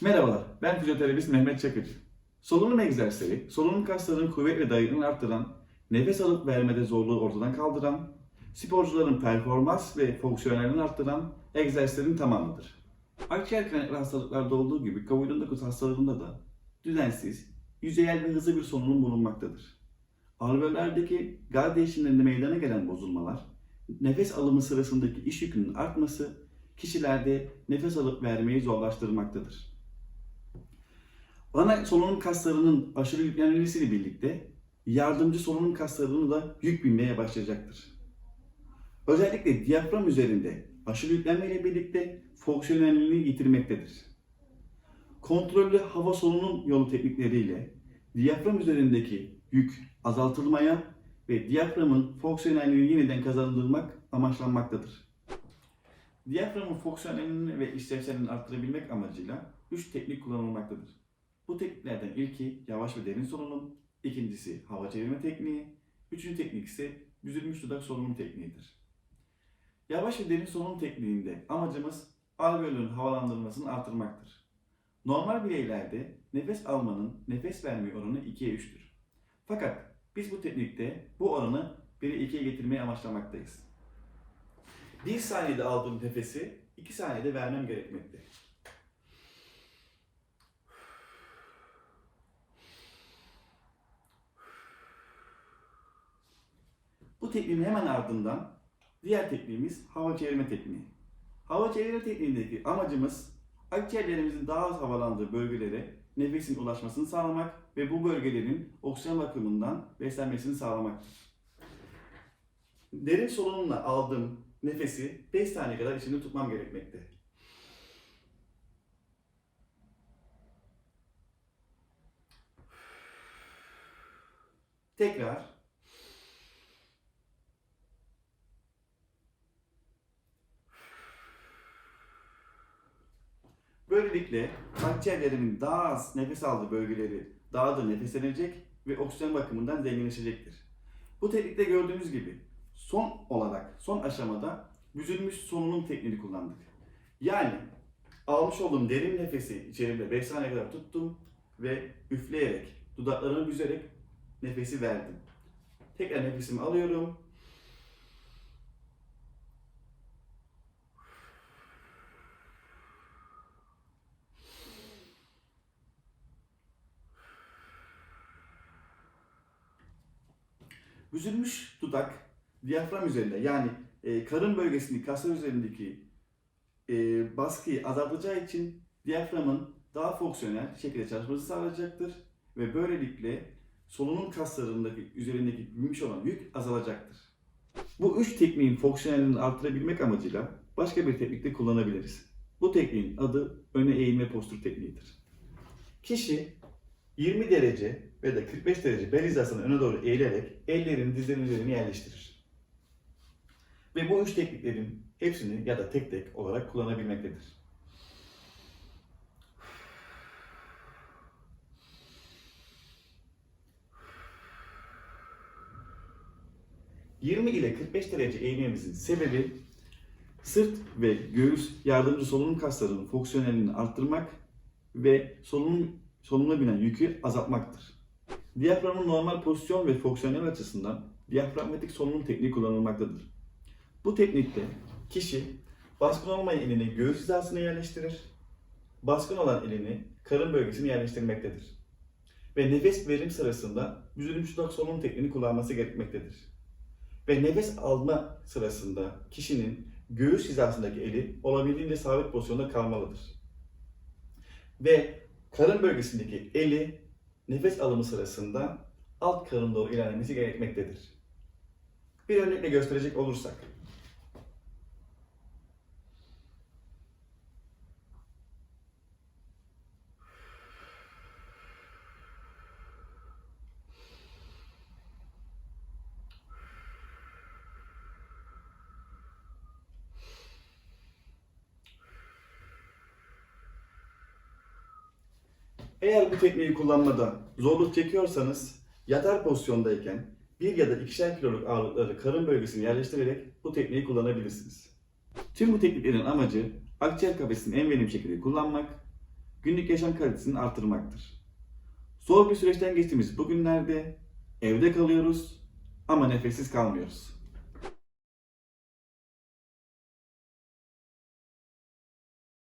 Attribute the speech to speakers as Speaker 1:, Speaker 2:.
Speaker 1: Merhabalar, ben fizyoterapist Mehmet Çakır. Solunum egzersizleri, solunum kaslarının kuvvet ve dayanıklılığını arttıran, nefes alıp vermede zorluğu ortadan kaldıran, sporcuların performans ve fonksiyonelini arttıran egzersizlerin tamamıdır. Akciğer kaynaklı hastalıklarda olduğu gibi COVID-19 hastalığında da düzensiz, yüzeyel ve hızlı bir solunum bulunmaktadır. Alveollerdeki gaz değişimlerinde meydana gelen bozulmalar, nefes alımı sırasındaki iş yükünün artması kişilerde nefes alıp vermeyi zorlaştırmaktadır. Ana solunum kaslarının aşırı yüklenmesiyle birlikte yardımcı solunum kaslarının da yük binmeye başlayacaktır. Özellikle diyafram üzerinde aşırı yüklenme ile birlikte fonksiyonelliğini yitirmektedir. Kontrollü hava solunum yolu teknikleriyle diyafram üzerindeki yük azaltılmaya ve diyaframın fonksiyonelliğini yeniden kazandırmak amaçlanmaktadır. Diyaframın fonksiyonelini ve işlevselliğini arttırabilmek amacıyla 3 teknik kullanılmaktadır. Bu tekniklerden ilki yavaş ve derin solunum, ikincisi hava çevirme tekniği, üçüncü teknik ise büzülmüş dudak solunum tekniğidir. Yavaş ve derin solunum tekniğinde amacımız alveolün havalandırmasını artırmaktır. Normal bireylerde nefes almanın nefes verme oranı 2'ye 3'tür. Fakat biz bu teknikte bu oranı 1'e 2'ye getirmeyi amaçlamaktayız. 1 saniyede aldığım nefesi 2 saniyede vermem gerekmekte. Tekniğin hemen ardından diğer tekniğimiz hava çevirme tekniği. Hava çevirme tekniğindeki amacımız akciğerlerimizin daha az havalandığı bölgelere nefesin ulaşmasını sağlamak ve bu bölgelerin oksijen bakımından beslenmesini sağlamaktır. Derin solunumla aldığım nefesi 5 saniye kadar içinde tutmam gerekmekte. Tekrar Böylelikle akciğerlerimin daha az nefes aldığı bölgeleri daha da nefeslenecek ve oksijen bakımından zenginleşecektir. Bu teknikte gördüğünüz gibi son olarak, son aşamada büzülmüş solunum tekniğini kullandık. Yani almış olduğum derin nefesi içerimde 5 saniye kadar tuttum ve üfleyerek, dudaklarımı büzerek nefesi verdim. Tekrar nefesimi alıyorum. Büzülmüş dudak diyafram üzerinde yani e, karın bölgesindeki kaslar üzerindeki e, baskıyı azaltacağı için diyaframın daha fonksiyonel şekilde çalışması sağlayacaktır ve böylelikle solunum kaslarındaki üzerindeki büyümüş olan yük azalacaktır. Bu üç tekniğin fonksiyonelliğini artırabilmek amacıyla başka bir teknikte kullanabiliriz. Bu tekniğin adı öne eğilme postür tekniğidir. Kişi 20 derece ve de 45 derece bel hizasına öne doğru eğilerek ellerini dizlerin üzerine yerleştirir. Ve bu üç tekniklerin hepsini ya da tek tek olarak kullanabilmektedir. ...20 ile 45 derece eğilmemizin sebebi... ...sırt ve göğüs yardımcı solunum kaslarının fonksiyonelliğini arttırmak... ...ve solunum solunuma binen yükü azaltmaktır. Diyaframın normal pozisyon ve fonksiyonel açısından diyafragmatik solunum tekniği kullanılmaktadır. Bu teknikte kişi baskın olmayan elini göğüs hizasına yerleştirir, baskın olan elini karın bölgesine yerleştirmektedir. Ve nefes verim sırasında büzülmüş dudak solunum tekniğini kullanması gerekmektedir. Ve nefes alma sırasında kişinin göğüs hizasındaki eli olabildiğince sabit pozisyonda kalmalıdır. Ve karın bölgesindeki eli nefes alımı sırasında alt karın doğru ilerlemesi gerekmektedir. Bir örnekle gösterecek olursak. Eğer bu tekniği kullanmada zorluk çekiyorsanız yatar pozisyondayken bir ya da ikişer kiloluk ağırlıkları karın bölgesine yerleştirerek bu tekniği kullanabilirsiniz. Tüm bu tekniklerin amacı akciğer kapasitesini en verimli şekilde kullanmak, günlük yaşam kalitesini artırmaktır. Zor bir süreçten geçtiğimiz bu günlerde evde kalıyoruz ama nefessiz kalmıyoruz.